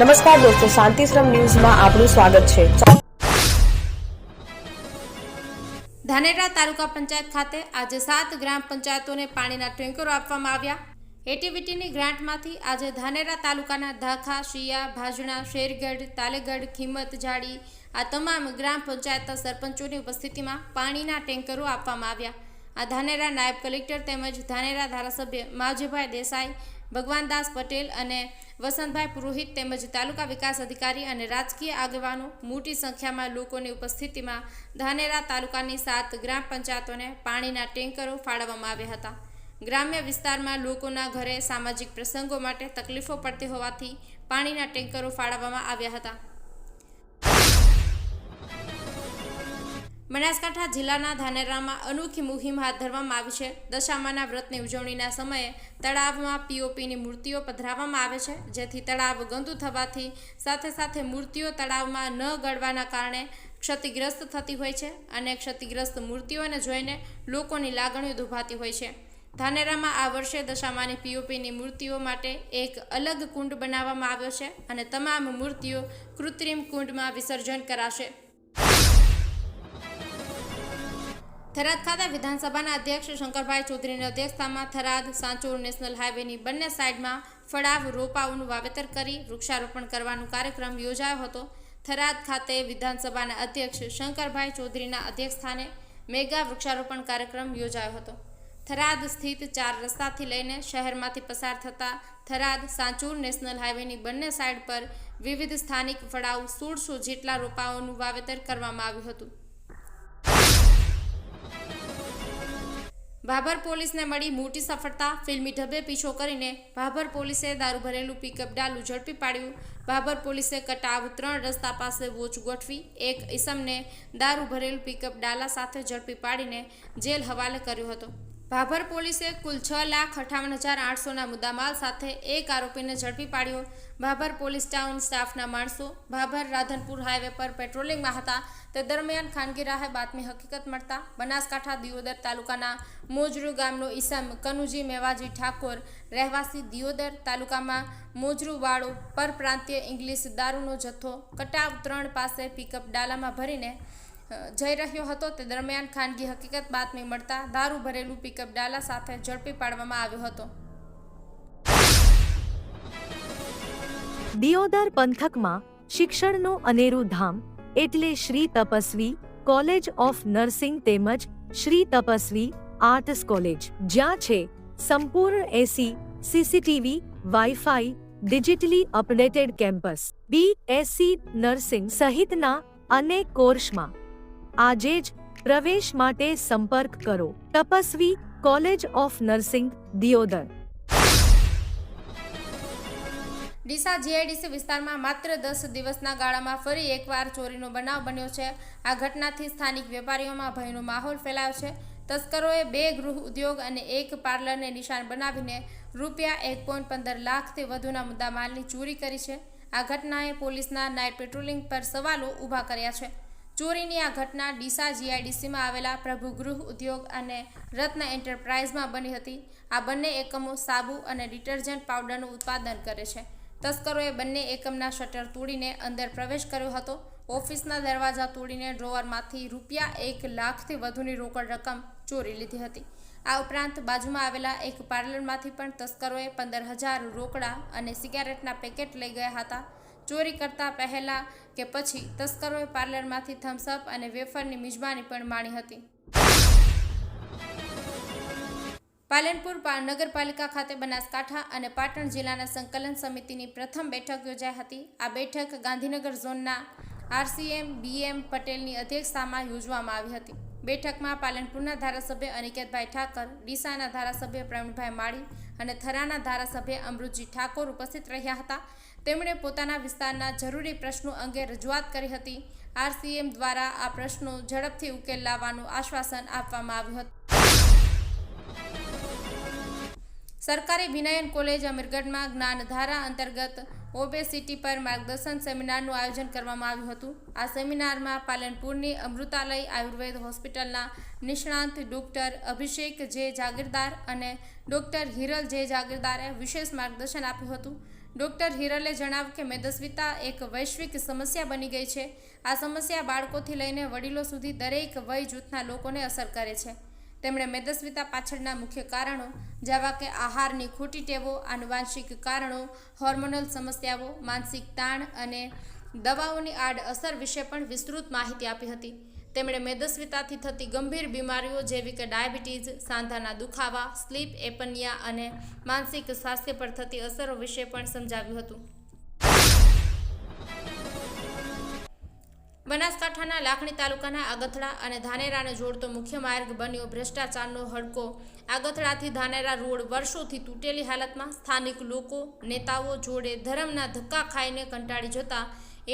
નમસ્કાર દોસ્તો શાંતિશ્રમ ન્યૂઝમાં આપનું સ્વાગત છે. ધાનેરા તાલુકા પંચાયત ખાતે આજે સાત ગ્રામ પંચાયતોને પાણીના ટેન્કરો આપવામાં આવ્યા. એટીવીટીની ગ્રાન્ટમાંથી આજે ધાનેરા તાલુકાના ધાખા, શિયા, ભાજણા, શેરગઢ, તાલેગઢ, ખીમત, જાડી આ તમામ ગ્રામ પંચાયતના સરપંચોની ઉપસ્થિતિમાં પાણીના ટેન્કરો આપવામાં આવ્યા. આ ધાનેરા નાયબ કલેક્ટર તેમજ ધાનેરા ધારાસભ્ય માવજીભાઈ દેસાઈ ભગવાનદાસ પટેલ અને વસંતભાઈ પુરોહિત તેમજ તાલુકા વિકાસ અધિકારી અને રાજકીય આગેવાનો મોટી સંખ્યામાં લોકોની ઉપસ્થિતિમાં ધાનેરા તાલુકાની સાત ગ્રામ પંચાયતોને પાણીના ટેન્કરો ફાળવવામાં આવ્યા હતા. ગ્રામ્ય વિસ્તારમાં લોકોના ઘરે સામાજિક પ્રસંગો માટે તકલીફો પડતી હોવાથી પાણીના ટેન્કરો ફાળવવામાં આવ્યા હતા. બનાસકાંઠા જિલ્લાના ધાનેરામાં અનોખી મુહિમ હાથ ધરવામાં આવી છે. દશામાના વ્રતની ઉજવણીના સમયે તળાવમાં પીઓપીની મૂર્તિઓ પધરાવવામાં આવે છે, જેથી તળાવ ગંદુ થવાથી સાથે સાથે મૂર્તિઓ તળાવમાં ન ગળવાના કારણે ક્ષતિગ્રસ્ત થતી હોય છે અને ક્ષતિગ્રસ્ત મૂર્તિઓને જોઈને લોકોની લાગણીઓ દુભાતી હોય છે. ધાનેરામાં આ વર્ષે દશામાની પીઓપીની મૂર્તિઓ માટે એક અલગ કુંડ બનાવવામાં આવ્યો છે અને તમામ મૂર્તિઓ કૃત્રિમ કુંડમાં વિસર્જન કરાશે. થરાદ ખાતે વિધાનસભાના અધ્યક્ષ શંકરભાઈ ચૌધરીની અધ્યક્ષતામાં થરાદ, સાંચોર નેશનલ હાઈવેની બંને સાઈડમાં ફળાવ, રોપાઓનું વાવેતર કરી વૃક્ષારોપણ કરવાનો કાર્યક્રમ યોજાયો હતો. થરાદ ખાતે વિધાનસભાના અધ્યક્ષ શંકરભાઈ ચૌધરીના અધ્યક્ષસ્થાને મેગા વૃક્ષારોપણ કાર્યક્રમ યોજાયો હતો. થરાદ સ્થિત ચાર રસ્તાથી લઈને શહેરમાંથી પસાર થતા થરાદ, સાંચોર નેશનલ હાઈવેની બંને સાઈડ પર વિવિધ સ્થાનિક ફળાઉ સોળસો જેટલા રોપાઓનું વાવેતર કરવામાં આવ્યું હતું. ભાભર પોલીસને મળી મોટી સફળતા. ફિલ્મી ઢબે પીછો કરીને ભાભર પોલીસે દારૂ ભરેલું પિકઅપ ડાલું ઝડપી પાડ્યું. ભાભર પોલીસે કટાવ ત્રણ રસ્તા પાસે વોચ ગોઠવી. એક ઈસમને દારૂ ભરેલું પિકઅપ ડાલા સાથે ઝડપી પાડીને જેલ હવાલે કર્યો હતો. ભાભર પોલીસે કુલ છ લાખ અઠાવન હજાર આઠસોના મુદ્દામાલ સાથે એક આરોપીને ઝડપી પાડ્યો. ભાભર પોલીસ ટાઉન સ્ટાફના માણસો ભાભર રાધનપુર હાઈવે પર પેટ્રોલિંગમાં હતા. તે દરમિયાન ખાનગી રાહે બાતમી હકીકત મળતા બનાસકાંઠા દિયોદર તાલુકાના મોજરૂ ગામનો ઈસમ કનુજી મેવાજી ઠાકોર રહેવાસી દિયોદર તાલુકામાં મોજરૂવાળો પરપ્રાંતીય ઇંગ્લિશ દારૂનો જથ્થો કટાવ ત્રણ પાસે પિકઅપ ડાલામાં ભરીને જઈ રહ્યો હતો. તે દરમિયાન ખાનગી હકીકત બાતમી મળતા દારૂ ભરેલું પિકઅપ ડાલા સાથે ઝડપી પાડવામાં આવ્યો હતો. દિયોદર પંથકમાં શિક્ષણનું અનેરું ધામ એટલે Shri Tapasvi college of nursing તેમજ શ્રી તપસ્વી આર્ટ્સ કોલેજ, જ્યાં છે સંપૂર્ણ AC CCTV WiFi digitally updated campus B Sc nursing સહિતના અનેક કોર્સમાં આજે જ પ્રવેશ માટે સંપર્ક કરો. Tapasvi, college of nursing, Deodar. Deesa GIDC વિસ્તારમાં માત્ર દસ દિવસના ગાળામાં ફરી એકવાર ચોરીનો બનાવ બન્યો છે. આ ઘટનાથી સ્થાનિક વેપારીઓમાં ભયનો માહોલ ફેલાયો છે. તસ્કરોએ બે ગૃહ ઉદ્યોગ અને એક પાર્લરને નિશાન બનાવીને રૂપિયા એક પોઈન્ટ પંદર લાખથી વધુના મુદ્દામાલની ચોરી કરી છે. આ ઘટનાએ પોલીસના નાઇટ પેટ્રોલિંગ પર સવાલો ઊભા કર્યા છે. ચોરીની આ ઘટના ડીસા જીઆઈડીસીમાં આવેલા પ્રભુ ગૃહ ઉદ્યોગ અને રત્ન એન્ટરપ્રાઇઝમાં બની હતી. આ બંને એકમો સાબુ અને ડિટર્જન્ટ પાવડરનું ઉત્પાદન કરે છે. તસ્કરોએ બંને એકમના શટર તોડીને અંદર પ્રવેશ કર્યો હતો. ઓફિસના દરવાજા તોડીને ડ્રોવરમાંથી રૂપિયા એક લાખથી વધુની રોકડ રકમ ચોરી લીધી હતી. આ ઉપરાંત બાજુમાં આવેલા એક પાર્લરમાંથી પણ તસ્કરોએ પંદર હજાર રોકડા અને સિગારેટના પેકેટ લઈ ગયા હતા. ચોરી કરતા પહેલા કે પછી તસ્કરોએ પાર્લરમાંથી થમ્સઅપ અને વેફરની મિજબાની પણ માણી હતી. પાલનપુર નગરપાલિકા ખાતે બનાસકાંઠા અને પાટણ જિલ્લાના સંકલન સમિતિની પ્રથમ બેઠક યોજાઈ હતી. આ બેઠક ગાંધીનગર ઝોનના આરસીએમ બીએમ પટેલની અધ્યક્ષતામાં યોજવામાં આવી હતી. બેઠકમાં પાલનપુરના ધારાસભ્ય અનિકેતભાઈ ઠાકર, ડીસાના ધારાસભ્ય પ્રવીણભાઈ માળી અને થરાના ધારાસભ્ય અમૃતજી ઠાકોર ઉપસ્થિત રહ્યા હતા. તેમણે પોતાના વિસ્તારના જરૂરી પ્રશ્નો અંગે રજૂઆત કરી હતી. આરસીએમ દ્વારા આ પ્રશ્નો ઝડપથી ઉકેલ લાવવાનું આશ્વાસન આપવામાં આવ્યું હતું. સરકારી વિનયન કોલેજ અમીરગઢમાં જ્ઞાનધારા અંતર્ગત ઓબેસિટી પર માર્ગદર્શન સેમિનારનું આયોજન કરવામાં આવ્યું હતું. આ સેમિનારમાં પાલનપુરની અમૃતાલય આયુર્વેદ હોસ્પિટલના નિષ્ણાંત ડૉક્ટર અભિષેક જે જાગીરદાર અને ડોક્ટર હિરલ જે જાગીરદારે વિશેષ માર્ગદર્શન આપ્યું હતું. ડૉક્ટર હિરલે જણાવ્યું કે મેદસ્વીતા એક વૈશ્વિક સમસ્યા બની ગઈ છે. આ સમસ્યા બાળકોથી લઈને વડીલો સુધી દરેક વય જૂથના લોકોને અસર કરે છે. તેમણે મેદસ્વીતા પાછળના મુખ્ય કારણો જેવા કે આહારની ખોટી ટેવો આનુવાંશિક કારણો હોર્મોનલ સમસ્યાઓ, માનસિક તાણ અને દવાઓની આડઅસર વિશે પણ વિસ્તૃત માહિતી આપી હતી. તેમણે મેદસ્વીતાથી થતી ગંભીર બીમારીઓ જેવી કે ડાયાબિટીસ, સાંધાના દુખાવા, સ્લીપ, એપનિયા અને માનસિક સ્વાસ્થ્ય પર થતી અસરો વિશે પણ સમજાવ્યું હતું. બનાસકાંઠાના લાખણી તાલુકાના આગથડા અને ધાનેરાને જોડતો મુખ્ય માર્ગ બન્યો ભ્રષ્ટાચારનો હડકો. આગથડાથી ધાનેરા રોડ વર્ષોથી તૂટેલી હાલતમાં સ્થાનિક લોકો, નેતાઓ જોડે ધર્મના ધક્કા ખાઈને કંટાળી જતા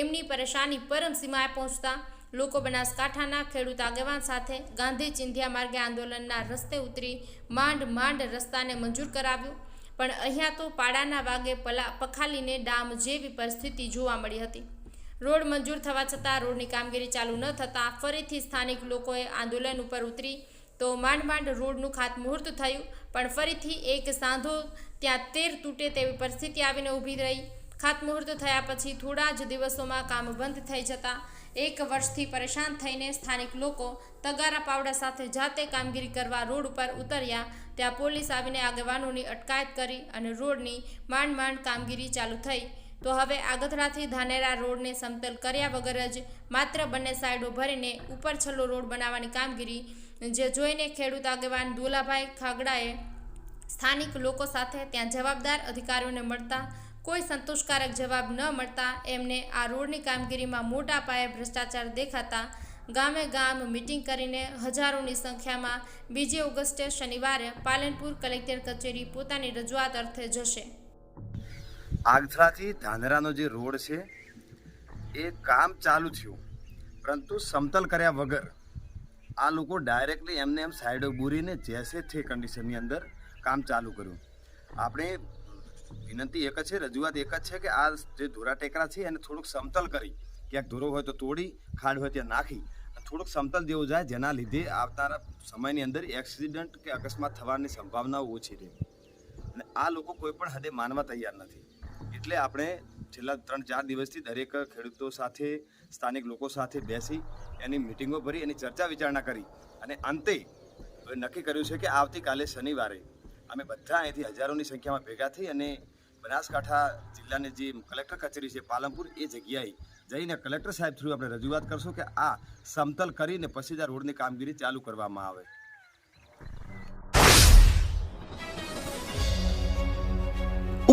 એમની પરેશાની પરમસીમાએ પહોંચતા લોકો બનાસકાંઠાના ખેડૂત આગેવાન સાથે ગાંધી ચિંધ્યા માર્ગે આંદોલનના રસ્તે ઉતરી માંડ માંડ રસ્તાને મંજૂર કરાવ્યું. પણ અહીંયા તો પાડાના વાગે પલા પખાલીને ડામ જેવી પરિસ્થિતિ જોવા મળી હતી. રોડ મંજૂર થવા છતાં રોડની કામગીરી ચાલુ ન થતાં ફરીથી સ્થાનિક લોકોએ આંદોલન ઉપર ઉતરી તો માંડ માંડ રોડનું ખાતમુહૂર્ત થયું, પણ ફરીથી એક સાંધો ત્યાં તેર તૂટે તેવી પરિસ્થિતિ આવીને ઊભી રહી. ખાતમુહૂર્ત થયા પછી થોડા જ દિવસોમાં કામ બંધ થઈ જતાં એક વર્ષથી પરેશાન થઈને સ્થાનિક લોકો તગારા પાવડા સાથે જાતે કામગીરી કરવા રોડ ઉપર ઉતર્યા. ત્યાં પોલીસ આવીને આગેવાનોની અટકાયત કરી અને રોડની માંડ માંડ કામગીરી ચાલુ થઈ. તો હવે આગતરાથી ધાનેરા રોડને સમતલ કર્યા વગર જ માત્ર બંને સાઈડો ભરીને ઉપર છલ્લો રોડ બનાવવાની કામગીરી જે જોઈને ખેડૂત આગેવાન દુલાભાઈ ખાગડાએ સ્થાનિક લોકો સાથે ત્યાં જવાબદાર અધિકારીઓને મળતા કોઈ સંતોષકારક જવાબ ન મળતા એમને આ રોડની કામગીરીમાં મોટા પાયે ભ્રષ્ટાચાર દેખાતા ગામે ગામ મિટિંગ કરીને હજારોની સંખ્યામાં બીજી ઓગસ્ટે શનિવારે પાલનપુર કલેક્ટર કચેરી પોતાની રજૂઆત અર્થે જશે. આગથરાથી ધાનેરાનો જે રોડ છે, એ કામ ચાલુ થયું. પરંતુ સમતલ કર્યા વગર આ લોકો ડાયરેક્ટલી એમને એમ સાઈડો બૂરીને જેસે છે કન્ડિશનની અંદર કામ ચાલુ કર્યું. આપણે વિનંતી એક જ છે, રજૂઆત એક જ છે કે આ જે ધોરા ટેકરા છે, એને થોડુંક સમતલ કરી. ક્યાંક ધોરો હોય તો તોડી, ખાડ હોય ત્યાં નાખી. થોડુંક સમતલ જેવું જાય, જેના લીધે આવનારા સમયની અંદર એક્સિડન્ટ કે અકસ્માત થવાની સંભાવનાઓ ઓછી રહે. અને આ લોકો કોઈ પણ હદે માનવા તૈયાર નથી. એટલે આપણે છેલ્લા ત્રણ, ચાર દિવસથી દરેક ખેડૂતો સાથે, સ્થાનિક લોકો સાથે બેસી એની મિટિંગો ભરી, એની ચર્ચા વિચારણા કરી અને અંતે નક્કી કર્યું છે કે આવતીકાલે શનિવારે અમે બધા અહીંથી હજારોની સંખ્યામાં ભેગા થઈ અને બનાસકાંઠા જિલ્લાની જે કલેક્ટર કચેરી છે, પાલનપુર, એ જગ્યાએ જઈને કલેક્ટર સાહેબ થ્રુ આપણે રજૂઆત કરશું કે આ સમતલ કરીને પછી જ આ રોડની કામગીરી ચાલુ કરવામાં આવે.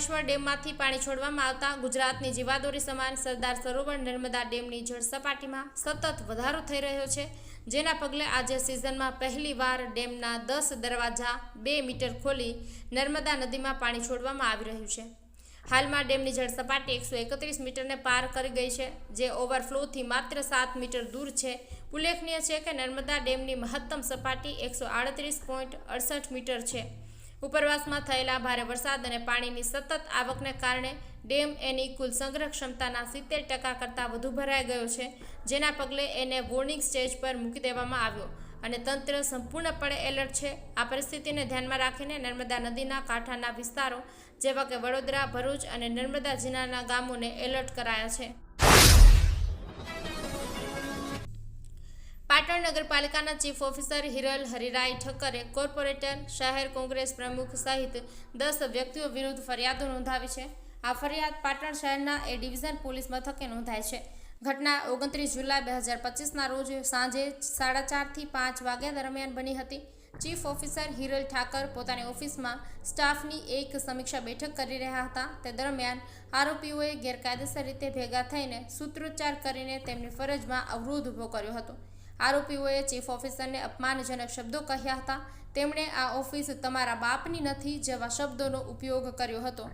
મધ્યપ્રદેશના ડેમમાંથી પાણી છોડવામાં આવતા ગુજરાતની જીવાદોરી સમાન સરદાર સરોવર નર્મદા ડેમની જળ સપાટીમાં સતત વધારો થઈ રહ્યો છે. જેના પગલે આજે સિઝનમાં પહેલીવાર ડેમના દસ દરવાજા બે મીટર ખોલી નર્મદા નદીમાં પાણી છોડવામાં આવી રહ્યું છે. હાલમાં ડેમની જળ સપાટી એકસો એકત્રીસ મીટરને પાર કરી ગઈ છે, જે ઓવરફ્લોથી માત્ર સાત મીટર દૂર છે. ઉલ્લેખનીય છે કે નર્મદા ડેમની મહત્તમ સપાટી એકસો આડત્રીસ પોઈન્ટ અડસઠ મીટર છે. ઉપરવાસમાં થયેલા ભારે વરસાદ અને પાણીની સતત આવકને કારણે ડેમ એની કુલ સંગ્રહ ક્ષમતાના સિત્તેર ટકા કરતાં વધુ ભરાઈ ગયો છે, જેના પગલે એને વોર્નિંગ સ્ટેજ પર મૂકી દેવામાં આવ્યો. અને તંત્ર સંપૂર્ણપણે એલર્ટ છે. આ પરિસ્થિતિને ધ્યાનમાં રાખીને નર્મદા નદીના કાંઠાના વિસ્તારો જેવા કે વડોદરા, ભરૂચ અને નર્મદા જિલ્લાના ગામોને એલર્ટ કરાયા છે. પાટણ નગરપાલિકાના ચીફ ઓફિસર હિરલ હરિરાય ઠક્કરે કોર્પોરેટર, શહેર કોંગ્રેસ પ્રમુખ સહિત દસ વ્યક્તિઓ વિરુદ્ધ ફરિયાદો નોંધાવી છે. આ ફરિયાદ પાટણ શહેરના એ ડિવિઝન પોલીસ મથકે નોંધાઈ છે. ઘટના ઓગણત્રીસ જુલાઈ બે હજાર પચીસના રોજ સાંજે સાડા ચારથી પાંચ વાગ્યા દરમિયાન બની હતી. ચીફ ઓફિસર હિરલ ઠાકર પોતાની ઓફિસમાં સ્ટાફની એક સમીક્ષા બેઠક કરી રહ્યા હતા. તે દરમિયાન આરોપીઓએ ગેરકાયદેસર રીતે ભેગા થઈને સૂત્રોચ્ચાર કરીને તેમની ફરજમાં અવરોધ ઊભો કર્યો હતો. આરોપીઓએ ચીફ ઓફિસરને અપમાનજનક શબ્દો કહ્યા હતા. તેમણે આ ઓફિસ તમારા બાપની નથી જેવા શબ્દોનો ઉપયોગ કર્યો હતો.